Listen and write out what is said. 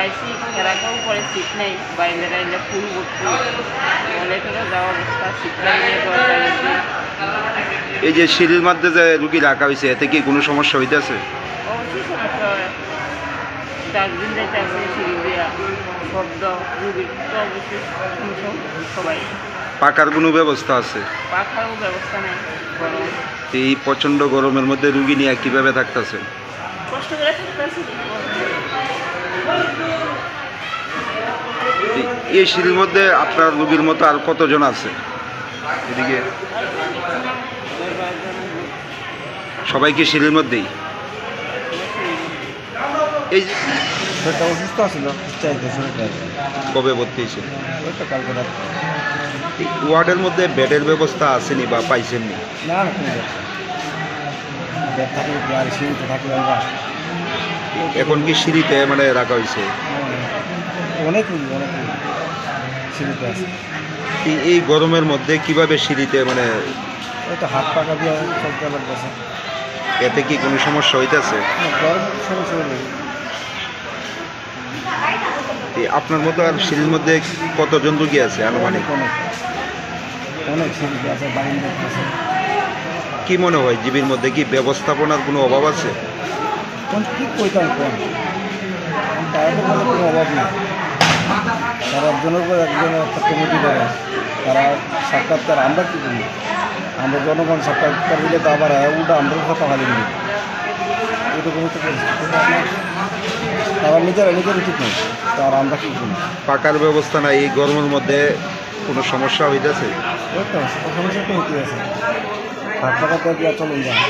আইসি খেলাটাও করে সিট নেই বাইরে রাইলে ফুল অনেক যাওয়া অবস্থা এই যে সিঁড়ির মধ্যে যে রুগী রাখা হয়েছে এতে কি কোনো সমস্যা হইতেছে? অবশ্যই সমস্যা হয়। ডাস্টবিন যাইতে আছে সিঁড়ি দিয়া শব্দ রুগীর তো অবশ্যই সবাই। পাকার কোনো ব্যবস্থা আছে? পাখারও ব্যবস্থা নেই এই প্রচণ্ড গরমের মধ্যে রুগী নিয়ে কীভাবে থাকতেছে কষ্ট করে এই সিঁড়ির মধ্যে আপনার রুগীর মতো আর কতজন আছে? এদিকে। সবাই কি সিঁড়ির মধ্যেই? এই অসুস্থ আছিল কবে ভর্তি হয়েছে? ওই তো কালকে রাত। ওয়ার্ডের মধ্যে বেডের ব্যবস্থা আসেনি বা পাইছেননি? না এখন কি সিঁড়িতে মানে রাখা হয়েছে? অনেক অনেক সিঁড়িতে আছে। এই- গরমের মধ্যে কীভাবে সিঁড়িতে মানে হাত পাকা দিয়ে চলতে এতে কি কোনো সমস্যা হইতেছে? গরম সমস্যা আপনার মতো আর সিঁড়ির মধ্যে কতজন রুগী আছে আনুমানিক? অনেক অনেক। অনেক সিঁড়িতে আছে কি মনে হয় জীবের মধ্যে কি ব্যবস্থাপনার কোনো অভাব আছে? কোন কী কইতাম কোন? তাদের মধ্যে কোনো অভাব নেই। তারা একজনের পর একজনের একটা কমিটি করে তারা সাক্ষাৎকার আমরা কী করি? আমরা জনগণ সাক্ষাৎকার দিলে তো আবার উল্টা আমরাও কথা ভালো দিই এরকম তো তারা নিজেরা নিজেরই ঠিক নেই। তার আমরা কী করি? পাকার ব্যবস্থা নাই এই গরমের মধ্যে কোনো সমস্যা হইতেছে? তো সমস্যা তো হতে আছে। হাত তো চলুন যায়।